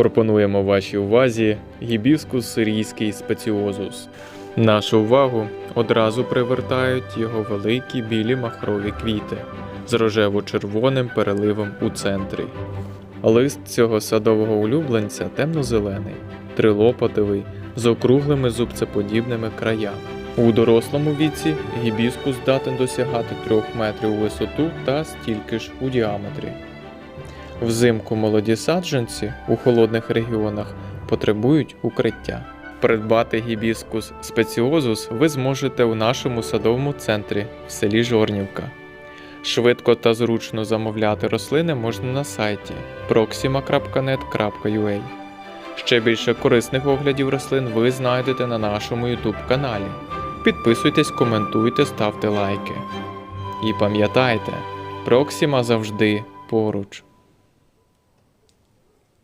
Пропонуємо вашій увазі гібіскус сирійський спеціозус. Нашу увагу одразу привертають його великі білі махрові квіти з рожево-червоним переливом у центрі. Лист цього садового улюбленця темно-зелений, трилопатовий, з округлими зубцеподібними краями. У дорослому віці гібіскус здатен досягати 3 метрів у висоту та стільки ж у діаметрі. Взимку молоді саджанці у холодних регіонах потребують укриття. Придбати гібіскус спеціозус ви зможете у нашому садовому центрі в селі Жорнівка. Швидко та зручно замовляти рослини можна на сайті proxima.net.ua. Ще більше корисних оглядів рослин ви знайдете на нашому YouTube каналі. Підписуйтесь, коментуйте, ставте лайки. І пам'ятайте, Proxima завжди поруч.